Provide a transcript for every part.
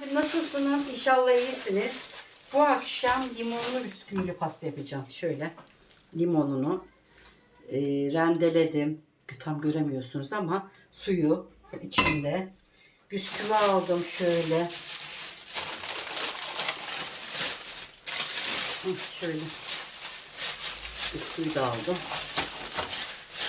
Nasılsınız? İnşallah iyisiniz. Bu akşam limonlu bisküvili pasta yapacağım. Şöyle limonunu e, rendeledim. Tam göremiyorsunuz ama suyu içinde. Bisküvi aldım şöyle. Şöyle. Bisküvi de aldım.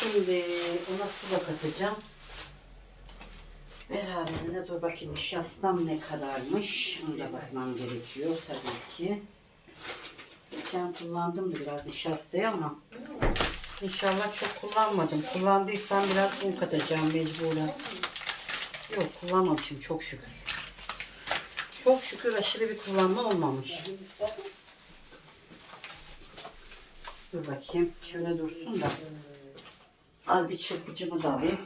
Şimdi ona su da katacağım. Beraberinde dur bakayım nişastam ne kadarmış. Onu da bakmam gerekiyor tabii ki. Geçen kullandım da biraz nişastayı ama inşallah çok kullanmadım. Kullandıysam biraz un katacağım mecburen. Yok kullanmamışım çok şükür. Çok şükür aşırı bir kullanma olmamış. Dur bakayım. Şöyle dursun da. Az bir çırpıcımı da alayım.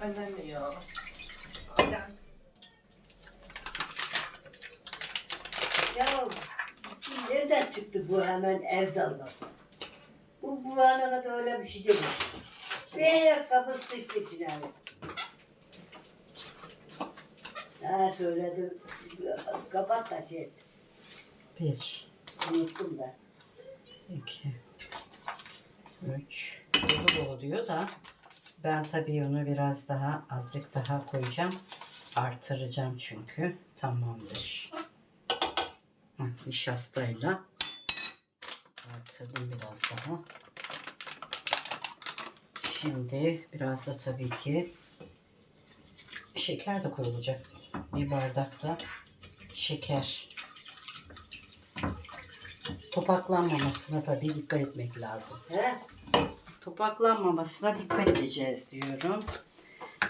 Annem ya. Ya nereden çıktı bu hemen evden lafı? Bu bu ana kadar öyle bir şey değil. Bir ayakkabı sıçtı içine. Daha söyledim. Kapat da şey. Bir, Unuttum da. iki, üç. Dolu dolu diyor da ben tabii onu biraz daha azıcık daha koyacağım. Artıracağım çünkü. Tamamdır. Heh, nişastayla artırdım biraz daha. Şimdi biraz da tabii ki şeker de koyulacak. Bir bardakta şeker. Topaklanmamasına tabii dikkat etmek lazım. He? Topaklanmamasına dikkat edeceğiz diyorum.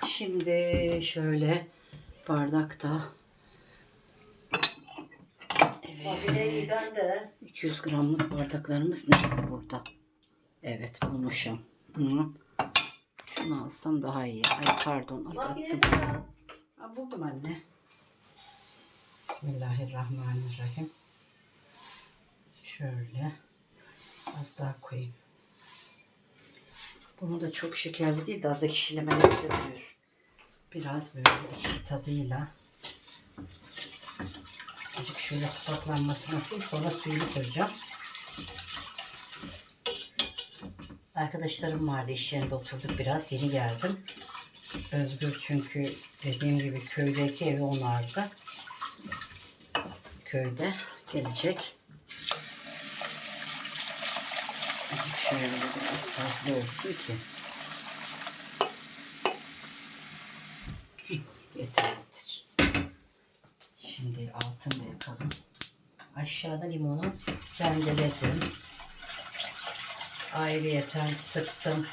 Şimdi şöyle bardakta Evet. yıkandı. 200 gramlık bardaklarımız nerede burada? Evet bulmuşum. Hı. Şunu alsam daha iyi. Ay pardon attım. Ha, buldum anne. Bismillahirrahmanirrahim. Şöyle az daha koyayım. Bunu da çok şekerli değil de az da kişilemeli güzel oluyor. Biraz böyle ekşi tadıyla. Azıcık şöyle topaklanmasını atayım sonra suyunu koyacağım. Arkadaşlarım vardı iş yerinde oturduk biraz yeni geldim. Özgür çünkü dediğim gibi köydeki evi onardı. Köyde gelecek. Şöyle biraz fazla olsun ki. Yeterlidir. Şimdi altını da yakalım. Aşağıda limonu rendeledim. Ayrıyeten sıktım.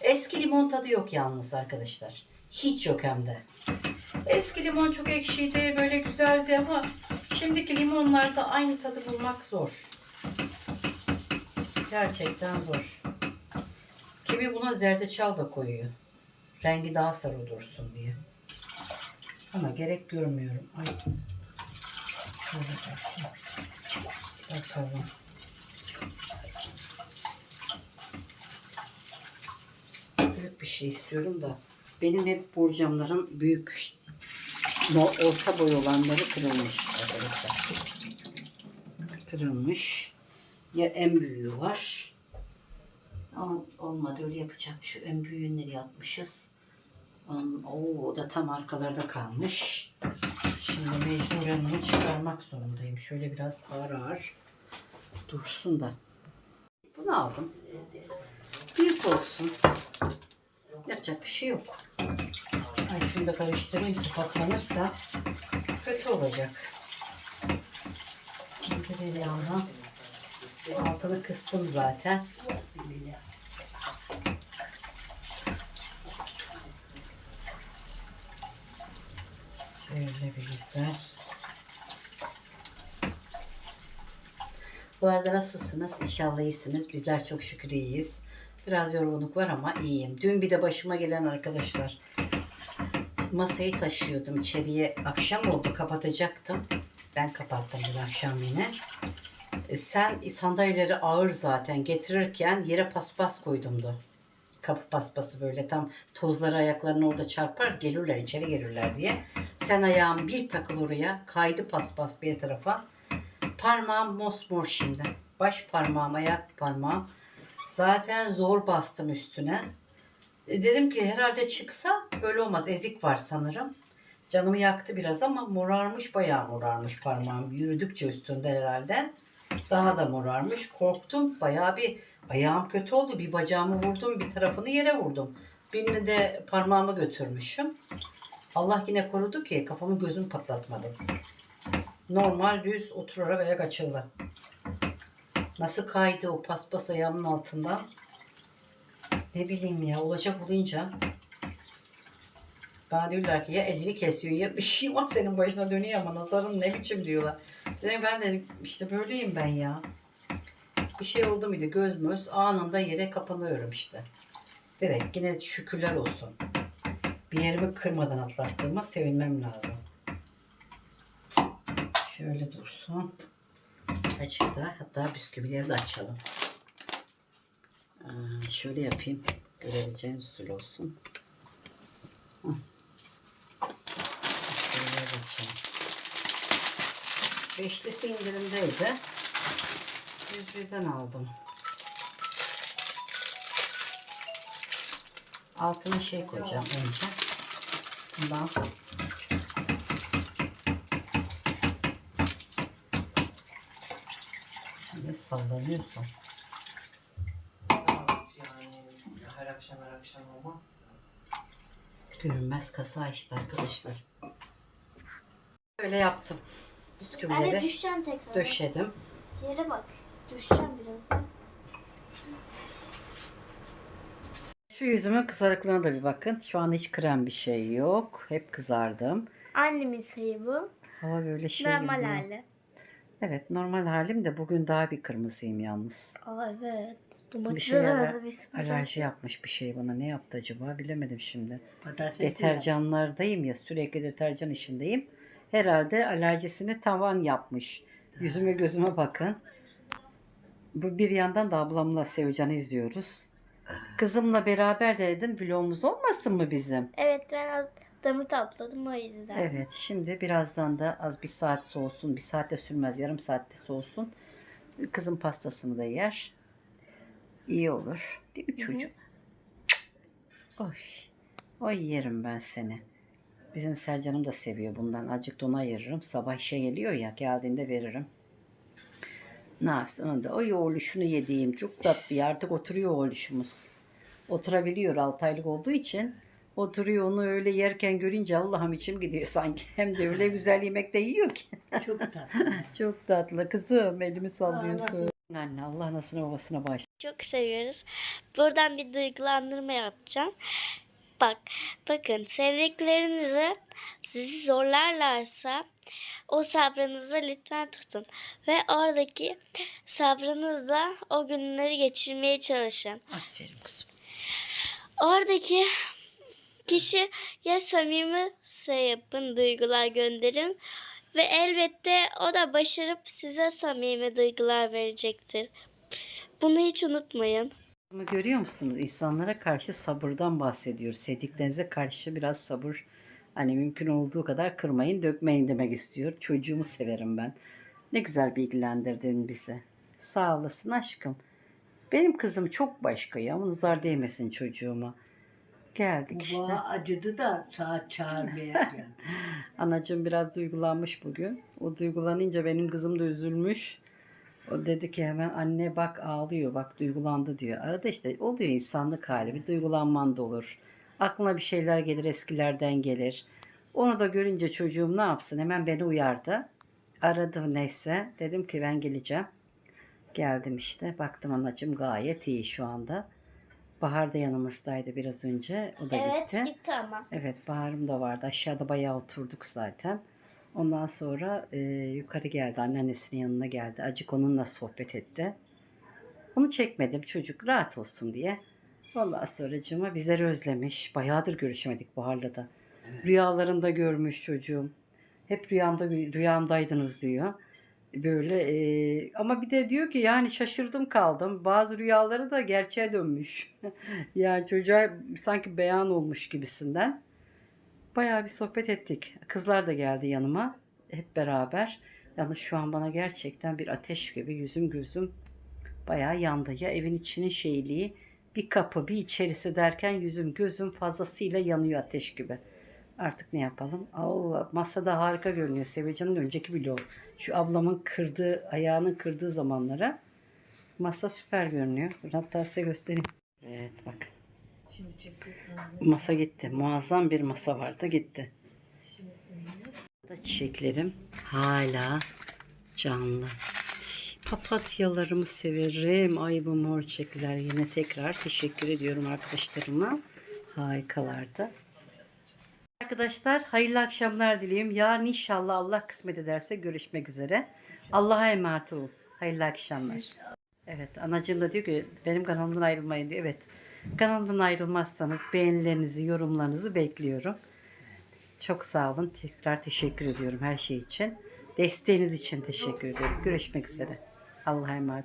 Eski limon tadı yok yalnız arkadaşlar. Hiç yok hem de. Eski limon çok ekşiydi, böyle güzeldi ama şimdiki limonlarda aynı tadı bulmak zor. Gerçekten zor. Kimi buna zerdeçal da koyuyor. Rengi daha sarı dursun diye. Ama gerek görmüyorum. Ay. Şöyle dursun. Bakalım. Büyük bir şey istiyorum da benim hep borcamlarım büyük orta boy olanları kırılmış. Kırılmış. Ya en büyüğü var. Ama olmadı öyle yapacağım. Şu en büyüğünü nereye o da tam arkalarda kalmış. Şimdi mecburen bunu çıkarmak zorundayım. Şöyle biraz ağır ağır dursun da. Bunu aldım. Büyük olsun. Yapacak bir şey yok. Ay şunu da karıştırayım topaklanırsa kötü olacak. Şimdi bir yandan altını kıstım zaten. Şöyle bir güzel. Bu arada nasılsınız? İnşallah iyisiniz. Bizler çok şükür iyiyiz. Biraz yorgunluk var ama iyiyim. Dün bir de başıma gelen arkadaşlar. Masayı taşıyordum içeriye. Akşam oldu kapatacaktım. Ben kapattım dün akşam yine. Sen sandalyeleri ağır zaten getirirken yere paspas koydumdu. Kapı paspası böyle tam tozları ayaklarına orada çarpar gelirler içeri gelirler diye. Sen ayağın bir takıl oraya kaydı paspas bir tarafa. Parmağım mosmor şimdi. Baş parmağım ayak parmağım. Zaten zor bastım üstüne. E, dedim ki herhalde çıksa böyle olmaz. Ezik var sanırım. Canımı yaktı biraz ama morarmış bayağı morarmış parmağım. Yürüdükçe üstünde herhalde. Daha da morarmış. Korktum. Bayağı bir ayağım kötü oldu. Bir bacağımı vurdum. Bir tarafını yere vurdum. Birini de parmağımı götürmüşüm. Allah yine korudu ki kafamı gözüm patlatmadım. Normal düz oturarak ayak açıldı. Nasıl kaydı o paspas ayağımın altından? Ne bileyim ya olacak olunca. Bana diyorlar ki ya elini kesiyor ya bir şey var senin başına dönüyor ama nazarın ne biçim diyorlar. Dedim ben dedim işte böyleyim ben ya. Bir şey oldu muydu göz möz anında yere kapanıyorum işte. Direkt yine şükürler olsun. Bir yerimi kırmadan atlattığıma sevinmem lazım. Şöyle dursun. Açık da hatta bisküvileri de açalım. Aa, şöyle yapayım. Görebileceğiniz usul olsun. Hı. De açalım. Beşlisi indirimdeydi. 101'den aldım. Altına şey koyacağım önce. Bundan Şimdi sallanıyorsun. Yani her akşam her akşam olmaz. Görünmez kasa işte arkadaşlar. Böyle yaptım. Anne Bisküvileri düşeceğim tekrar. döşedim. Yere bak. Düşeceğim birazdan. Şu yüzümün kızarıklığına da bir bakın. Şu an hiç krem bir şey yok. Hep kızardım. Annemin sayı bu. Hava böyle şey Normal gibi. hali. Evet normal halim de bugün daha bir kırmızıyım yalnız. Aa evet. Bir Domates şey aler- arada bir sıkıntı. alerji yapmış bir şey bana. Ne yaptı acaba bilemedim şimdi. Patates Deterjanlardayım ya sürekli deterjan işindeyim. Herhalde alerjisini tavan yapmış. Yüzüme gözüme bakın. Bu bir yandan da ablamla Sevcan'ı izliyoruz. Kızımla beraber de dedim vlogumuz olmasın mı bizim? Evet ben adamı topladım o yüzden. Evet şimdi birazdan da az bir saat soğusun. Bir saatte sürmez yarım saatte soğusun. Kızım pastasını da yer. İyi olur. Değil mi çocuğum? Oy. Oy yerim ben seni. Bizim Sercan'ım da seviyor bundan. Azıcık da ona ayırırım. Sabah işe geliyor ya geldiğinde veririm. Ne yapsın onu da. O yoğurluşunu yediğim çok tatlı. Artık oturuyor oğluşumuz. Oturabiliyor 6 aylık olduğu için. Oturuyor onu öyle yerken görünce Allah'ım içim gidiyor sanki. Hem de öyle güzel yemek de yiyor ki. Çok tatlı. Çok tatlı kızım. Elimi sallıyorsun. Anne Allah anasına babasına bağışlasın. Çok seviyoruz. Buradan bir duygulandırma yapacağım. Bak, bakın sevdiklerinizi sizi zorlarlarsa o sabrınızı lütfen tutun. Ve oradaki sabrınızla o günleri geçirmeye çalışın. Aferin kızım. Oradaki kişi ya samimiyse yapın, duygular gönderin ve elbette o da başarıp size samimi duygular verecektir. Bunu hiç unutmayın. Ama görüyor musunuz? İnsanlara karşı sabırdan bahsediyor. Sevdiklerinize karşı biraz sabır. Hani mümkün olduğu kadar kırmayın, dökmeyin demek istiyor. Çocuğumu severim ben. Ne güzel bilgilendirdin bizi. Sağ olasın aşkım. Benim kızım çok başka ya. Nazar değmesin çocuğuma. Geldik işte. Baba acıdı da saat çağırmaya geldi. Anacığım biraz duygulanmış bugün. O duygulanınca benim kızım da üzülmüş. O dedi ki hemen anne bak ağlıyor bak duygulandı diyor. Arada işte oluyor insanlık hali bir duygulanman da olur. Aklına bir şeyler gelir eskilerden gelir. Onu da görünce çocuğum ne yapsın hemen beni uyardı. Aradı neyse dedim ki ben geleceğim. Geldim işte baktım anacığım gayet iyi şu anda. Bahar da yanımızdaydı biraz önce. O da Evet gitti. gitti ama. Evet Bahar'ım da vardı. Aşağıda bayağı oturduk zaten. Ondan sonra e, yukarı geldi. Anneannesinin yanına geldi. Acık onunla sohbet etti. Onu çekmedim çocuk rahat olsun diye. Ondan sonracığıma bizleri özlemiş. Bayağıdır görüşemedik Bahar'la da. Rüyalarımda görmüş çocuğum. Hep rüyamda rüyamdaydınız diyor. Böyle e, ama bir de diyor ki yani şaşırdım kaldım. Bazı rüyaları da gerçeğe dönmüş. yani çocuğa sanki beyan olmuş gibisinden. Bayağı bir sohbet ettik. Kızlar da geldi yanıma. Hep beraber. Yalnız şu an bana gerçekten bir ateş gibi yüzüm gözüm bayağı yandı. Ya evin içinin şeyliği bir kapı bir içerisi derken yüzüm gözüm fazlasıyla yanıyor ateş gibi. Artık ne yapalım? Aa, masada harika görünüyor. Sevecan'ın önceki vlogu. Şu ablamın kırdığı, ayağının kırdığı zamanlara. Masa süper görünüyor. Hatta size göstereyim. Evet bakın. Şimdi. Masa gitti. Muazzam bir masa vardı gitti. Da çiçeklerim hala canlı. Papatyalarımı severim. Ay bu mor çiçekler yine tekrar teşekkür ediyorum arkadaşlarıma. Harikalardı. Arkadaşlar hayırlı akşamlar dileyim. Yarın inşallah Allah kısmet ederse görüşmek üzere. Allah'a emanet olun. Hayırlı akşamlar. Evet anacığım da diyor ki benim kanalımdan ayrılmayın diyor. Evet kanalımdan ayrılmazsanız beğenilerinizi, yorumlarınızı bekliyorum. Çok sağ olun. Tekrar teşekkür ediyorum her şey için. Desteğiniz için teşekkür ediyorum. Görüşmek üzere. Allah'a emanet olun.